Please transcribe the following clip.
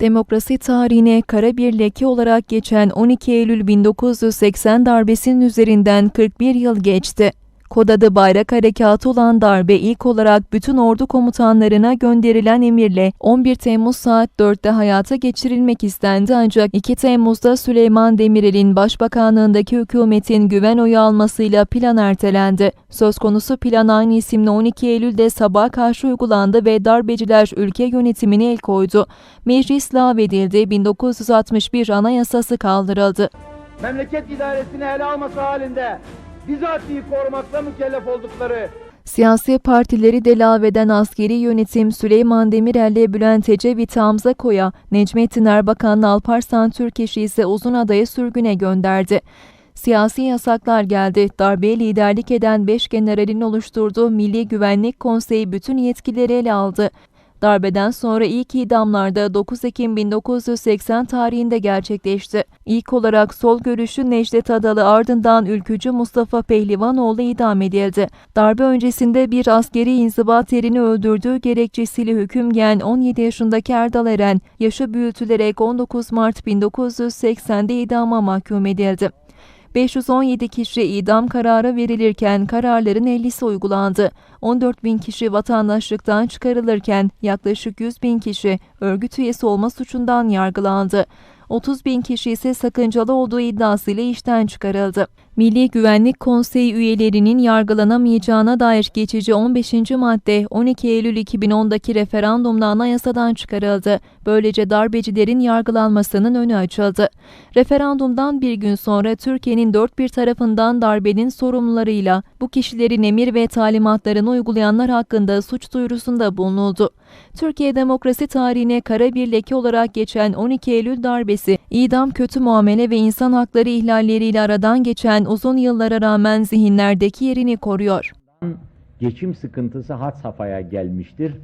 Demokrasi tarihine kara bir leke olarak geçen 12 Eylül 1980 darbesinin üzerinden 41 yıl geçti. Kod adı Bayrak Harekatı olan darbe ilk olarak bütün ordu komutanlarına gönderilen emirle 11 Temmuz saat 4'te hayata geçirilmek istendi ancak 2 Temmuz'da Süleyman Demirel'in başbakanlığındaki hükümetin güven oyu almasıyla plan ertelendi. Söz konusu plan aynı isimli 12 Eylül'de sabaha karşı uygulandı ve darbeciler ülke yönetimine el koydu. Meclis lağvedildi, 1961 anayasası kaldırıldı. memleket idaresini ele alması halinde bizatihi korumakla mükellef oldukları Siyasi partileri de lağveden askeri yönetim Süleyman Demirel'le Bülent Ecevit Hamza Koya, Necmettin Erbakan'la Alparslan Türkeş'i ise Uzunada'ya sürgüne gönderdi. Siyasi yasaklar geldi. Darbeye liderlik eden 5 generalin oluşturduğu Milli Güvenlik Konseyi bütün yetkileri ele aldı. Darbeden sonra ilk idamlarda 9 Ekim 1980 tarihinde gerçekleşti. İlk olarak sol görüşlü Necdet Adalı ardından ülkücü Mustafa Pehlivanoğlu idam edildi. Darbe öncesinde bir askeri inzibat erini öldürdüğü gerekçesiyle hüküm giyen 17 yaşındaki Erdal Eren, yaşı büyütülerek 19 Mart 1980'de idama mahkum edildi. 517 kişi idam kararı verilirken kararların 50'si uygulandı. 14 bin kişi vatandaşlıktan çıkarılırken yaklaşık 100 bin kişi örgüt üyesi olma suçundan yargılandı. 30 bin kişi ise sakıncalı olduğu iddiasıyla işten çıkarıldı. Milli Güvenlik Konseyi üyelerinin yargılanamayacağına dair geçici 15. madde 12 Eylül 2010'daki referandumla anayasadan çıkarıldı. Böylece darbecilerin yargılanmasının önü açıldı. Referandumdan bir gün sonra Türkiye'nin dört bir tarafından darbenin sorumlularıyla bu kişilerin emir ve talimatlarını uygulayanlar hakkında suç duyurusunda bulunuldu. Türkiye demokrasi tarihine kara bir leke olarak geçen 12 Eylül darbesi, idam kötü muamele ve insan hakları ihlalleriyle aradan geçen uzun yıllara rağmen zihinlerdeki yerini koruyor. geçim sıkıntısı had safhaya gelmiştir.